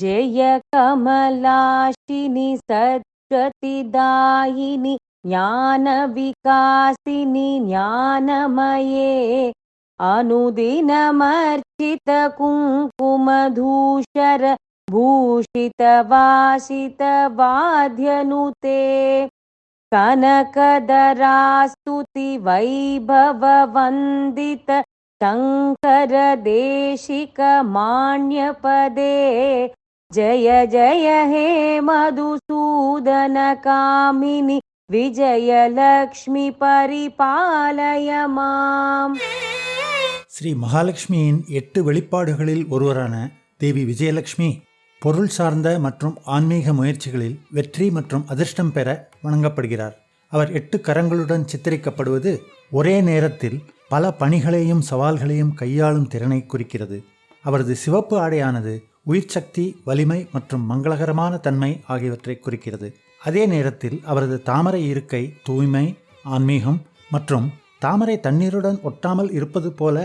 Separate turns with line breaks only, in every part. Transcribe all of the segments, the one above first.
जय कमलाशिनि सद्गतिदायिनि ज्ञानविकासिनि ज्ञानमये अनुदिनमर्चितकुङ्कुमधूषर भूषितवासितवाद्यनुते शङ्करदेशिकमान्यपदे जय जय हे मधुसूदनकामिनि विजयलक्ष्मि परिपालय माम्
ஸ்ரீ மகாலட்சுமியின் எட்டு வெளிப்பாடுகளில் ஒருவரான தேவி விஜயலட்சுமி பொருள் சார்ந்த மற்றும் ஆன்மீக முயற்சிகளில் வெற்றி மற்றும் அதிர்ஷ்டம் பெற வணங்கப்படுகிறார் அவர் எட்டு கரங்களுடன் சித்தரிக்கப்படுவது ஒரே நேரத்தில் பல பணிகளையும் சவால்களையும் கையாளும் திறனை குறிக்கிறது அவரது சிவப்பு ஆடையானது உயிர் சக்தி வலிமை மற்றும் மங்களகரமான தன்மை ஆகியவற்றை குறிக்கிறது. அதே நேரத்தில் அவரது தாமரை இருக்கை தூய்மை ஆன்மீகம் மற்றும் தாமரை தண்ணீருடன் ஒட்டாமல் இருப்பது போல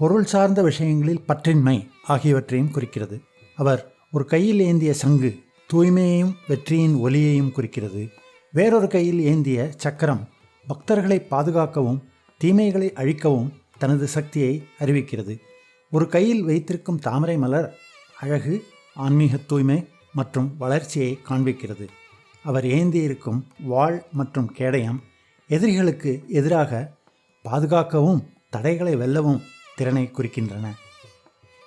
பொருள் சார்ந்த விஷயங்களில் பற்றின்மை ஆகியவற்றையும் குறிக்கிறது. அவர் ஒரு கையில் ஏந்திய சங்கு தூய்மையையும் வெற்றியின் ஒலியையும் குறிக்கிறது. வேறொரு கையில் ஏந்திய சக்கரம் பக்தர்களை பாதுகாக்கவும் தீமைகளை அழிக்கவும் தனது சக்தியை அறிவிக்கிறது. ஒரு கையில் வைத்திருக்கும் தாமரை மலர் அழகு ஆன்மீக தூய்மை மற்றும் வளர்ச்சியை காண்பிக்கிறது. அவர் ஏந்தியிருக்கும் வாள் மற்றும் கேடயம் எதிரிகளுக்கு எதிராக பாதுகாக்கவும் தடைகளை வெல்லவும் திறனை குறிக்கின்றன.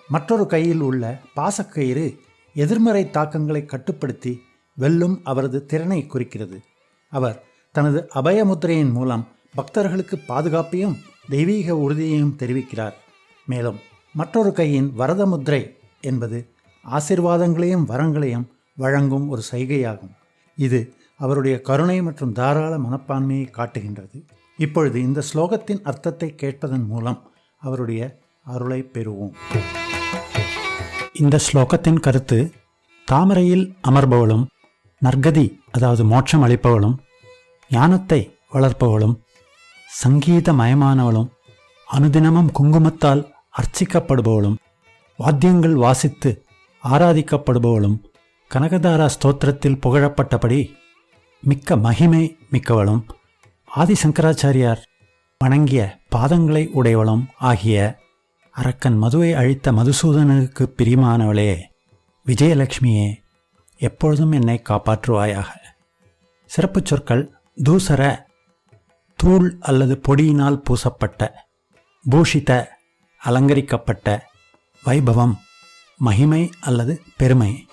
மற்றொரு கையில் உள்ள பாசக்கயிறு எதிர்மறை தாக்கங்களை கட்டுப்படுத்தி வெல்லும் அவரது திறனை குறிக்கிறது. அவர் தனது அபயமுத்திரையின் மூலம் பக்தர்களுக்கு பாதுகாப்பையும் தெய்வீக உறுதியையும் தெரிவிக்கிறார். மேலும் மற்றொரு கையின் வரத முத்திரை என்பது ஆசிர்வாதங்களையும் வரங்களையும் வழங்கும் ஒரு சைகையாகும். இது அவருடைய கருணை மற்றும் தாராள மனப்பான்மையை காட்டுகின்றது. இப்பொழுது இந்த ஸ்லோகத்தின் அர்த்தத்தை கேட்பதன் மூலம் அவருடைய அருளை பெறுவோம். இந்த ஸ்லோகத்தின் கருத்து தாமரையில் அமர்பவளும் நற்கதி அதாவது மோட்சம் அளிப்பவளும் ஞானத்தை வளர்ப்பவளும் சங்கீதமயமானவளும் அனுதினமும் குங்குமத்தால் அர்ச்சிக்கப்படுபவளும் வாத்தியங்கள் வாசித்து ஆராதிக்கப்படுபவளும் கனகதாரா ஸ்தோத்திரத்தில் புகழப்பட்டபடி மிக்க மகிமை மிக்கவளும் ஆதிசங்கராச்சாரியார் வணங்கிய பாதங்களை உடையவளும் ஆகிய அரக்கன் மதுவை அழித்த மதுசூதனனுக்கு பிரியமானவளே விஜயலட்சுமியே எப்பொழுதும் என்னை காப்பாற்றுவாயாக. சிறப்புச் சொற்கள் தூசர தூள் அல்லது பொடியினால் பூசப்பட்ட பூஷித அலங்கரிக்கப்பட்ட வைபவம் மகிமை அல்லது பெருமை.